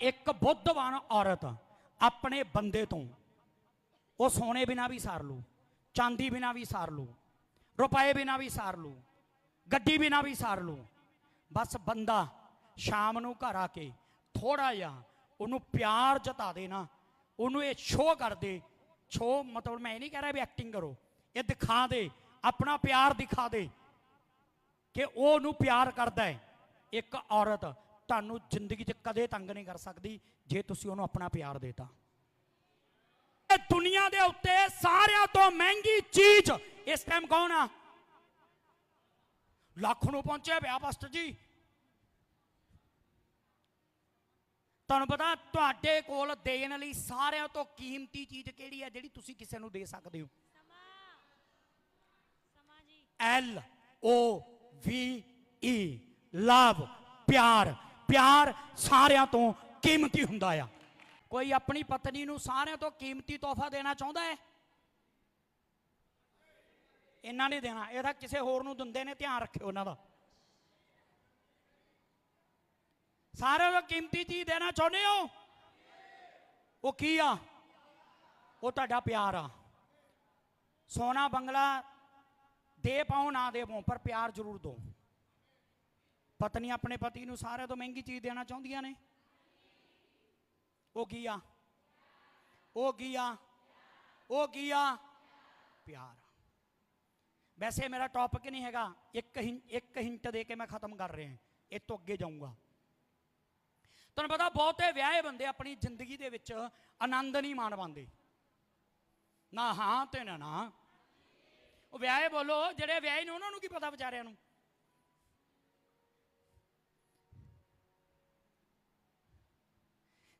ਇੱਕ ਬੁੱਧਵਾਨ ਔਰਤ ਆਪਣੇ ਬੰਦੇ ਤੋਂ ਉਹ ਸੋਨੇ ਬਿਨਾ ਵੀ ਸਾਰ ਲੂ, ਚਾਂਦੀ ਬਿਨਾ ਵੀ ਸਾਰ ਲੂ, ਰੁਪਏ ਬਿਨਾ ਵੀ ਸਾਰ ਲੂ, ਗੱਡੀ ਬਿਨਾ ਵੀ ਸਾਰ ਲੂ, ਬਸ ਬੰਦਾ ਸ਼ਾਮ ਨੂੰ ਘਰ ਆ ਕੇ ਥੋੜਾ ਜਿਹਾ ਉਹਨੂੰ ਪਿਆਰ ਜਤਾ ਦੇ ਨਾ, ਉਹਨੂੰ ਇਹ ਸ਼ੋਅ ਕਰ ਦੇ ਸ਼ੋਅ ਮਤਲਬ ਮੈਂ ਇਹ ਨਹੀਂ ਕਹਿ ਰਿਹਾ ਵੀ ਐਕਟਿੰਗ ਕਰੋ, ਇਹ ਦਿਖਾ ਦੇ, ਆਪਣਾ ਪਿਆਰ ਦਿਖਾ ਦੇ ਕਿ ਉਹ ਉਹਨੂੰ ਪਿਆਰ ਕਰਦਾ ਹੈ। ਇੱਕ ਔਰਤ ਤੁਹਾਨੂੰ ਜ਼ਿੰਦਗੀ 'ਚ ਕਦੇ ਤੰਗ ਨਹੀਂ ਕਰ ਸਕਦੀ ਜੇ ਤੁਸੀਂ ਉਹਨੂੰ ਆਪਣਾ ਪਿਆਰ ਦੇਤਾ। ਇਹ ਦੁਨੀਆ ਦੇ ਉੱਤੇ ਸਾਰਿਆਂ ਤੋਂ ਮਹਿੰਗੀ ਚੀਜ਼ ਇਸ ਟਾਈਮ ਕੌਣ ਆ? ਲੱਖ ਨੂੰ ਪਹੁੰਚਿਆ ਪਿਆ ਪਾਸਟਰ ਜੀ। ਤੁਹਾਨੂੰ ਪਤਾ ਤੁਹਾਡੇ ਕੋਲ ਦੇਣ ਲਈ ਸਾਰਿਆਂ ਤੋਂ ਕੀਮਤੀ ਚੀਜ਼ ਕਿਹੜੀ ਹੈ ਜਿਹੜੀ ਤੁਸੀਂ ਕਿਸੇ ਨੂੰ ਦੇ ਸਕਦੇ ਹੋ? ਸਮਾਂ। ਸਮਾਂ ਜੀ। ਐਲ ਓ ਵੀ ਈ ਲਵ ਪਿਆਰ। ਪਿਆਰ ਸਾਰਿਆਂ ਤੋਂ ਕੀਮਤੀ ਹੁੰਦਾ ਆ। ਕੋਈ ਆਪਣੀ ਪਤਨੀ ਨੂੰ ਸਾਰਿਆਂ ਤੋਂ ਕੀਮਤੀ ਤੋਹਫਾ ਦੇਣਾ ਚਾਹੁੰਦਾ ਹੈ? ਇਹਨਾਂ ਨੇ ਦੇਣਾ ਇਹਦਾ ਕਿਸੇ ਹੋਰ ਨੂੰ ਦਿੰਦੇ ਨੇ, ਧਿਆਨ ਰੱਖਿਓ ਉਹਨਾਂ ਦਾ। ਸਾਰਿਆਂ ਤੋਂ ਕੀਮਤੀ ਚੀਜ਼ ਦੇਣਾ ਚਾਹੁੰਦੇ ਹੋ? ਉਹ ਕੀ ਆ? ਉਹ ਤੁਹਾਡਾ ਪਿਆਰ ਆ। ਸੋਨਾ ਬੰਗਲਾ ਦੇ ਪਾਓ, ਨਾ ਦੇ ਪਾਉ ਪਰ ਪਿਆਰ ਜ਼ਰੂਰ ਦੋ ਪਤਨੀ ਆਪਣੇ ਪਤੀ ਨੂੰ ਸਾਰਿਆਂ ਤੋਂ ਮਹਿੰਗੀ ਚੀਜ਼ ਦੇਣਾ ਚਾਹੁੰਦੀਆਂ ਨੇ? ਉਹ ਕੀ ਆ ਉਹ ਕੀ ਆ ਉਹ ਕੀ ਆ ਪਿਆਰ। ਵੈਸੇ ਮੇਰਾ ਟੌਪਿਕ ਨਹੀਂ ਹੈਗਾ। ਇੱਕ ਹਿੰ- ਇੱਕ ਹਿੰਟ ਦੇ ਕੇ ਮੈਂ ਖਤਮ ਕਰ ਰਿਹਾ। ਇਹ ਤੋਂ ਅੱਗੇ ਜਾਊਂਗਾ। ਤੁਹਾਨੂੰ ਪਤਾ ਬਹੁਤੇ ਵਿਆਹੇ ਬੰਦੇ ਆਪਣੀ ਜ਼ਿੰਦਗੀ ਦੇ ਵਿੱਚ ਆਨੰਦ ਨਹੀਂ ਮਾਣ ਪਾਉਂਦੇ। ਨਾ ਹਾਂ ਤੇ ਨਾ ਨਾ। ਉਹ ਵਿਆਹੇ ਬੋਲੋ, ਜਿਹੜੇ ਵਿਆਹੇ ਨੇ ਉਹਨਾਂ ਨੂੰ ਕੀ ਪਤਾ ਵਿਚਾਰਿਆਂ ਨੂੰ?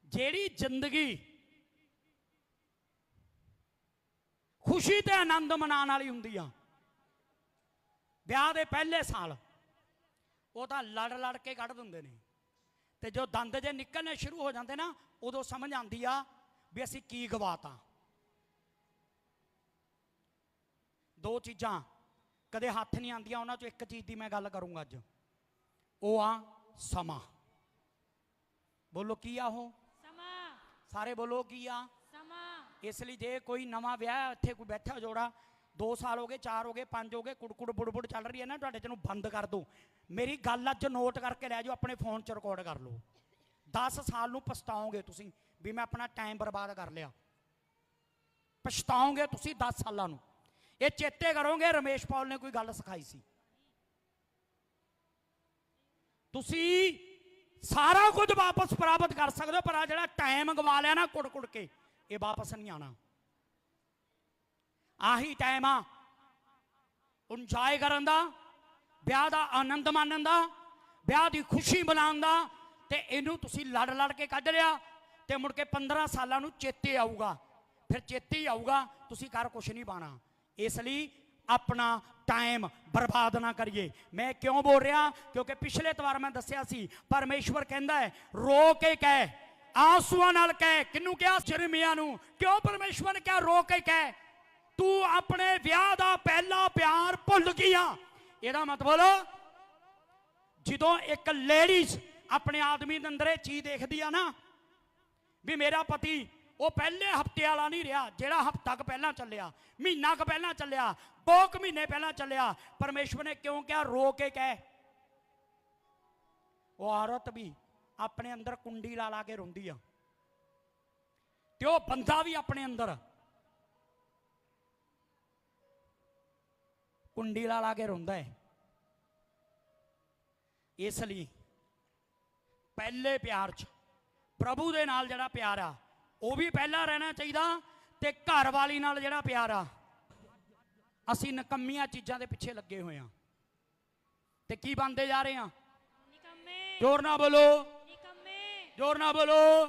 ਜਿਹੜੀ ਜ਼ਿੰਦਗੀ ਖੁਸ਼ੀ ਤੇ ਆਨੰਦ ਮਨਾਉਣ ਵਾਲੀ ਹੁੰਦੀ ਆ, ਵਿਆਹ ਦੇ ਪਹਿਲੇ ਸਾਲ, ਉਹ ਤਾਂ ਲੜ ਲੜ ਕੇ ਕੱਢ ਦਿੰਦੇ ਨੇ। ਤੇ ਜੋ ਦੰਦ ਜੇ ਨਿਕਲਣੇ ਸ਼ੁਰੂ ਹੋ ਜਾਂਦੇ ਨਾ, ਉਦੋਂ ਸਮਝ ਆਉਂਦੀ ਆ ਵੀ ਅਸੀਂ ਕੀ ਗਵਾਤਾ। ਦੋ ਚੀਜ਼ਾਂ ਕਦੇ ਹੱਥ ਨਹੀਂ ਆਉਂਦੀਆਂ, ਉਹਨਾਂ ਚੋਂ ਇੱਕ ਚੀਜ਼ ਦੀ ਮੈਂ ਗੱਲ ਕਰੂੰਗਾ ਅੱਜ। ਉਹ ਆ ਸਮਾਂ। ਬੋਲੋ, ਕੀ ਆ ਉਹ? ਸਾਰੇ ਬੋਲੋ ਕੀ ਆ? ਸਮਾਂ। ਇਸ ਲਈ ਜੇ ਕੋਈ ਨਵਾਂ ਵਿਆਹ ਇੱਥੇ ਕੋਈ ਬੈਠਾ ਜੋੜਾ 2 ਸਾਲ ਹੋ ਗਏ 4 ਹੋ ਗਏ 5 ਹੋ ਗਏ ਕੁੜਕੁੜ ਬੁੜਬੁੜ ਚੱਲ ਰਹੀ ਹੈ ਨਾ ਤੁਹਾਡੇ ਚ ਨੂੰ ਬੰਦ ਕਰ ਦੋ। ਮੇਰੀ ਗੱਲ ਅੱਜ ਨੋਟ ਕਰਕੇ ਲੈ ਜਾਓ ਆਪਣੇ ਫੋਨ 'ਚ ਰਿਕਾਰਡ ਕਰ ਲਓ। 10 ਸਾਲ ਨੂੰ ਪਛਤਾਓਗੇ ਤੁਸੀਂ ਵੀ ਮੈਂ ਆਪਣਾ ਟਾਈਮ ਬਰਬਾਦ ਕਰ ਲਿਆ। ਪਛਤਾਓਗੇ ਤੁਸੀਂ 10 ਸਾਲਾਂ ਨੂੰ। ਇਹ ਚੇਤੇ ਕਰੋਗੇ ਰਮੇਸ਼ ਪੌਲ ਨੇ ਕੋਈ ਗੱਲ ਸਿਖਾਈ ਸੀ। ਤੁਸੀਂ ਸਾਰਾ ਕੁਝ ਵਾਪਸ ਪ੍ਰਾਪਤ ਕਰ ਸਕਦੇ ਹੋ, ਪਰ ਆ ਜਿਹੜਾ ਟਾਈਮ ਗਵਾ ਲਿਆ ਨਾ ਕੁੜ ਕੁੜ ਕੇ, ਇਹ ਵਾਪਸ ਨਹੀਂ ਆਣਾ ਆਹੀ ਟਾਈਮ ਆ। ਇੰਜੋਏ ਕਰਨ ਦਾ, ਵਿਆਹ ਦਾ ਆਨੰਦ ਮਾਣਨ ਦਾ, ਵਿਆਹ ਦੀ ਖੁਸ਼ੀ ਮਨਾਉਣ ਦਾ, ਤੇ ਇਹਨੂੰ ਤੁਸੀਂ ਲੜ ਲੜ ਕੇ ਕੱਢ ਲਿਆ, ਤੇ ਮੁੜ ਕੇ 15 ਸਾਲਾਂ ਨੂੰ ਚੇਤੇ ਆਊਗਾ। ਫਿਰ ਚੇਤੇ ਹੀ ਆਊਗਾ, ਤੁਸੀਂ ਕਰ ਕੁਛ ਨਹੀਂ ਪਾਣਾ ਇਸ ਲਈ ਆਪਣਾ ਟਾਈਮ ਬਰਬਾਦ ਨਾ ਕਰੀਏ। ਮੈਂ ਕਿਉਂ ਬੋਲ ਰਿਹਾ? ਕਿਉਂਕਿ ਪਿਛਲੇ ਤਵਾਰ ਮੈਂ ਦੱਸਿਆ ਸੀ, ਪਰਮੇਸ਼ਵਰ ਕਹਿੰਦਾ ਹੈ, ਰੋ ਕੇ ਕਹਿ, ਆਂਸੂਆਂ ਨਾਲ ਕਹਿ। ਕਿਹਨੂੰ ਕਿਹਾ? ਸ਼ਰਮੀਆਂ ਨੂੰ। ਕਿਉਂ ਪਰਮੇਸ਼ਵਰ ਨੇ ਕਿਹਾ, ਰੋ ਕੇ ਕਹਿ? ਤੂੰ ਆਪਣੇ ਵਿਆਹ ਦਾ ਪਹਿਲਾ ਪਿਆਰ ਭੁੱਲ ਗਿਆ ਇਹਦਾ ਮਤਲਬ, ਜਦੋਂ ਇੱਕ ਲੇਡੀਜ਼ ਆਪਣੇ ਆਦਮੀ ਦੇ ਅੰਦਰ ਇਹ ਚੀਜ਼ ਦੇਖਦੀ ਆ ਨਾ, ਵੀ ਮੇਰਾ ਪਤੀ ਉਹ ਪਹਿਲੇ ਹਫ਼ਤੇ ਵਾਲਾ ਨਹੀਂ ਰਿਹਾ, ਜਿਹੜਾ ਹਫਤਾ ਕੁ ਪਹਿਲਾਂ ਚੱਲਿਆ, ਮਹੀਨਾ ਕੁ ਪਹਿਲਾਂ ਚੱਲਿਆ, ਦੋ ਕੁ ਮਹੀਨੇ ਪਹਿਲਾਂ ਚੱਲਿਆ, ਪਰਮੇਸ਼ਵਰ ਨੇ ਕਿਉਂ ਕਿਹਾ, ਰੋ ਕੇ ਕਹਿ? ਉਹ ਔਰਤ ਵੀ ਆਪਣੇ ਅੰਦਰ ਕੁੰਡੀ ਲਾ ਲਾ ਕੇ ਰੋਂਦੀ ਆ। ਤੇ ਉਹ ਬੰਦਾ ਵੀ ਆਪਣੇ ਅੰਦਰ ਕੁੰਡੀ ਲਾ ਲਾ ਕੇ ਰੋਂਦਾ ਹੈ। ਇਸ ਲਈ ਪਹਿਲੇ ਪਿਆਰ 'ਚ, ਪ੍ਰਭੂ ਦੇ ਨਾਲ ਜਿਹੜਾ ਪਿਆਰ ਆ ਉਹ ਵੀ ਪਹਿਲਾਂ ਰਹਿਣਾ ਚਾਹੀਦਾ ਤੇ ਘਰ ਵਾਲੀ ਨਾਲ ਜਿਹੜਾ ਪਿਆਰ ਆ ਅਸੀਂ ਨਕੰਮੀਆਂ ਚੀਜ਼ਾਂ ਦੇ ਪਿੱਛੇ ਲੱਗੇ ਹੋਏ ਆ ਤੇ ਕੀ ਬਣਦੇ ਜਾ ਰਹੇ ਆ ਨਿਕੰਮੇ। ਜ਼ੋਰ ਨਾ ਬੋਲੋ। ਨਿਕੰਮੇ। ਜ਼ੋਰ ਨਾ ਬੋਲੋ।